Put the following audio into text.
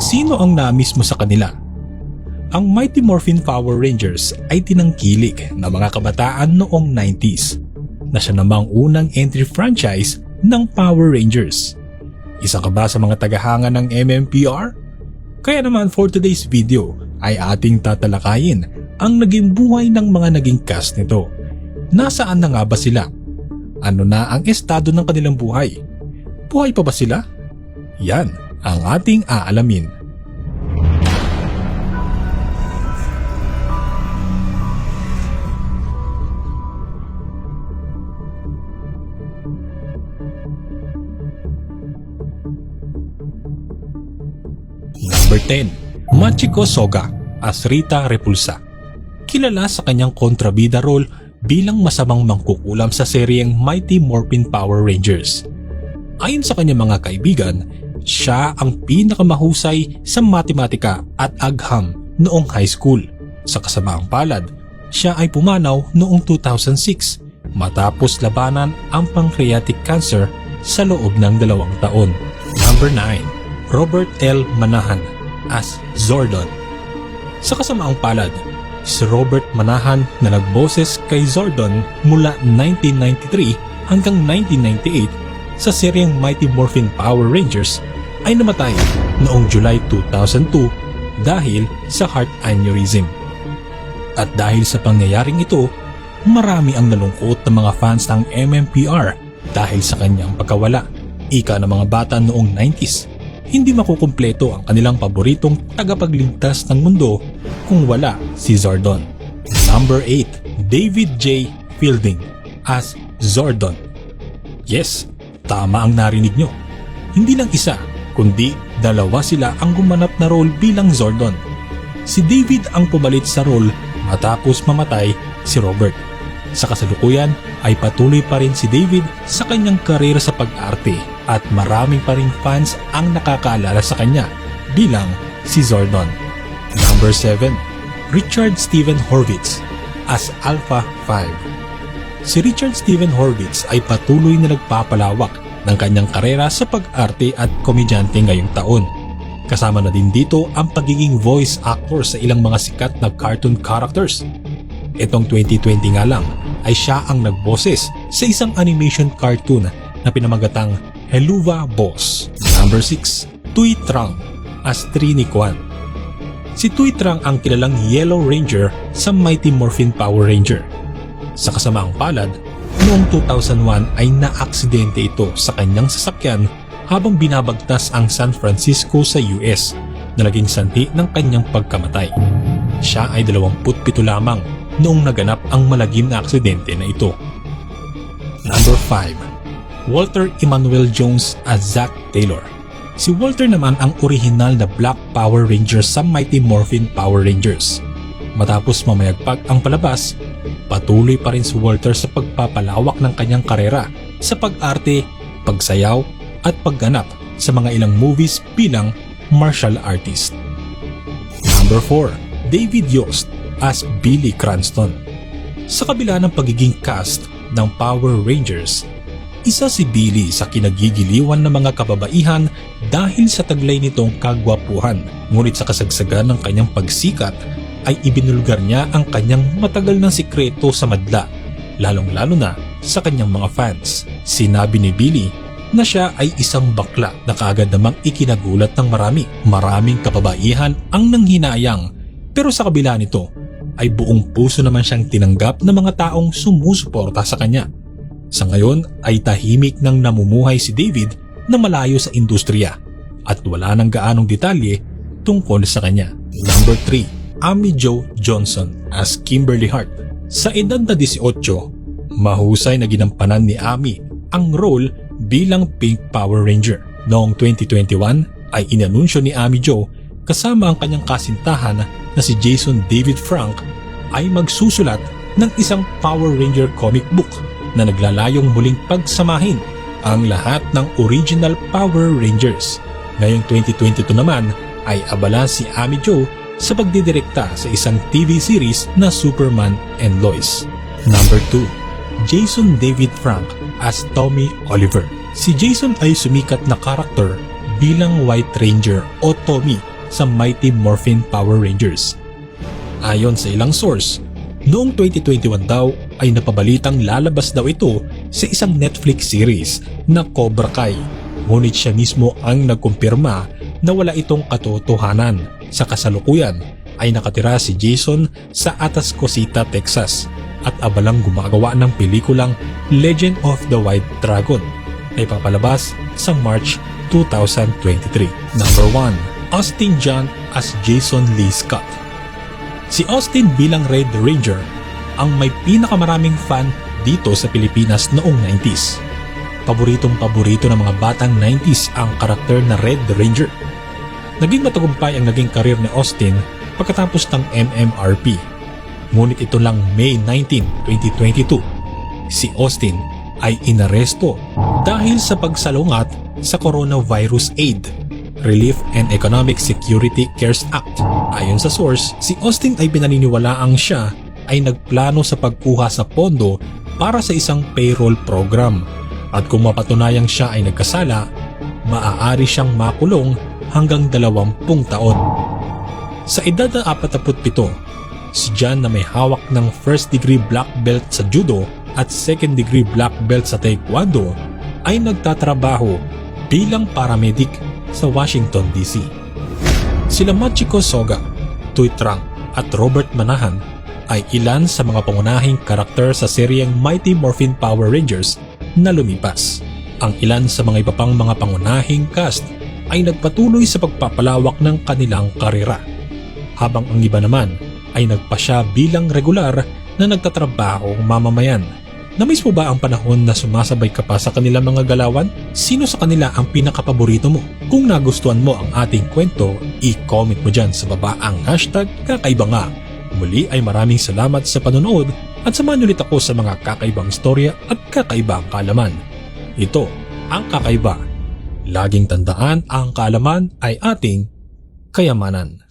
Sino ang namiss mo sa kanila? Ang Mighty Morphin Power Rangers ay tinangkilik ng mga kabataan noong 90s na siya namang unang entry franchise ng Power Rangers. Isa ka ba sa mga tagahanga ng MMPR? Kaya naman for today's video ay ating tatalakayin ang naging buhay ng mga naging cast nito. Nasaan na nga ba sila? Ano na ang estado ng kanilang buhay? Buhay pa ba sila? Yan ang ating aalamin. Number 10. Machiko Soga as Rita Repulsa. Kilala sa kanyang kontrabida role bilang masamang mangkukulam sa seryeng Mighty Morphin Power Rangers. Ayon sa kanyang mga kaibigan, siya ang pinakamahusay sa matematika at agham noong high school. Sa kasamaang palad, siya ay pumanaw noong 2006 matapos labanan ang pancreatic cancer sa loob ng dalawang taon. Number 9. Robert L. Manahan as Zordon. Sa kasamaang palad, si Robert Manahan na nagboses kay Zordon mula 1993 hanggang 1998 sa seryeng Mighty Morphin Power Rangers ay namatay noong July 2002 dahil sa heart aneurysm. At dahil sa pangyayaring ito, marami ang nalungkot ng mga fans ng MMPR dahil sa kanyang pagkawala. Ika ng mga bata noong 90s, hindi makukumpleto ang kanilang paboritong tagapagligtas ng mundo kung wala si Zordon. Number 8. David J. Fielding as Zordon. Yes, tama ang narinig nyo. Hindi lang isa, kundi dalawa sila ang gumanap na role bilang Zordon. Si David ang pumalit sa role matapos mamatay si Robert. Sa kasalukuyan ay patuloy pa rin si David sa kanyang karera sa pag-arte at maraming pa rin fans ang nakakaalala sa kanya bilang si Zordon. Number 7. Richard Steven Horvitz as Alpha 5 Si Richard Steven Horvitz ay patuloy na nagpapalawak ng kanyang karera sa pag-arte at komedyante ngayong taon. Kasama na din dito ang pagiging voice actor sa ilang mga sikat na cartoon characters. Itong 2020 nga lang ay siya ang nagboses sa isang animation cartoon na pinamagatang Helluva Boss. Number 6. Tui Trang as Trini Kwan. Si Tui Trang ang kilalang Yellow Ranger sa Mighty Morphin Power Ranger. Sa kasamaang palad, noong 2001 ay naaksidente ito sa kanyang sasakyan habang binabagtas ang San Francisco sa US na naging sanhi ng kanyang pagkamatay. Siya ay 27 lamang noong naganap ang malagim na aksidente na ito. Number 5. Walter Emmanuel Jones as Zack Taylor. Si Walter naman ang orihinal na Black Power Ranger sa Mighty Morphin Power Rangers. Matapos mamayagpag ang palabas, patuloy pa rin si Walter sa pagpapalawak ng kanyang karera sa pag-arte, pagsayaw at pagganap sa mga ilang movies bilang martial artist. Number 4. David Yost as Billy Cranston. Sa kabila ng pagiging cast ng Power Rangers, isa si Billy sa kinagigiliwan ng mga kababaihan dahil sa taglay nitong kagwapuhan. Ngunit sa kasagsagan ng kanyang pagsikat ay ibinulgar niya ang kanyang matagal ng sikreto sa madla, lalong-lalo na sa kanyang mga fans. Sinabi ni Billy na siya ay isang bakla na kaagad namang ikinagulat ng marami. Maraming kababaihan ang nanghinayang pero sa kabila nito ay buong puso naman siyang tinanggap ng mga taong sumusuporta sa kanya. Sa ngayon ay tahimik nang namumuhay si David na malayo sa industriya at wala nang gaanong detalye tungkol sa kanya. Number 3. Amy Jo Johnson as Kimberly Hart. Sa edad na 18, mahusay na ginampanan ni Amy ang role bilang Pink Power Ranger. Noong 2021 ay inanunsyo ni Amy Jo kasama ang kanyang kasintahan na si Jason David Frank ay magsusulat ng isang Power Ranger comic book na naglalayong muling pagsamahin ang lahat ng original Power Rangers. Ngayong 2022 naman ay abala si Amy Jo sa pagdidirekta sa isang TV series na Superman and Lois. Number 2. Jason David Frank as Tommy Oliver. Si Jason ay sumikat na karakter bilang White Ranger o Tommy sa Mighty Morphin Power Rangers. Ayon sa ilang source, noong 2021 daw ay napabalitang lalabas daw ito sa isang Netflix series na Cobra Kai. Ngunit siya mismo ang nagkumpirma na wala itong katotohanan. Sa kasalukuyan ay nakatira si Jason sa Atascosita, Texas at abalang gumagawa ng pelikulang Legend of the White Dragon na ipapalabas sa March 2023. Number 1. Austin John as Jason Lee Scott Si Austin bilang Red Ranger ang may pinakamaraming fan dito sa Pilipinas noong 90s. Paboritong paborito ng mga batang 90s ang karakter na Red Ranger. Naging matagumpay ang naging karir ni Austin pagkatapos ng MMRP. Ngunit ito lang May 19, 2022, si Austin ay inaresto dahil sa pagsalungat sa Coronavirus Aid Relief and Economic Security CARES Act. Ayon sa source, si Austin ay pinaniniwalaang siya ay nagplano sa pagkuha sa pondo para sa isang payroll program. At kung mapatunayang siya ay nagkasala, maaari siyang makulong hanggang 20 taon. Sa edad na 47, si John na may hawak ng first degree black belt sa judo at second degree black belt sa taekwondo ay nagtatrabaho bilang paramedic sa Washington DC. Sila Machiko Soga, Tuy Trang at Robert Manahan ay ilan sa mga pangunahing karakter sa seryeng Mighty Morphin Power Rangers na lumipas. Ang ilan sa mga iba pang mga pangunahing cast ay nagpatuloy sa pagpapalawak ng kanilang karera. Habang ang iba naman ay nagpasya bilang regular na nagtatrabaho mamamayan. Namiss mo ba ang panahon na sumasabay ka pa sa kanilang mga galawan? Sino sa kanila ang pinakapaborito mo? Kung nagustuhan mo ang ating kwento, i-comment mo dyan sa baba ang hashtag kakaiba nga. Muli ay maraming salamat sa panonood at samahan ulit ako sa mga kakaibang istorya at kakaibang kalaman. Ito ang kakaiba. Laging tandaan ang kaalaman ay ating kayamanan.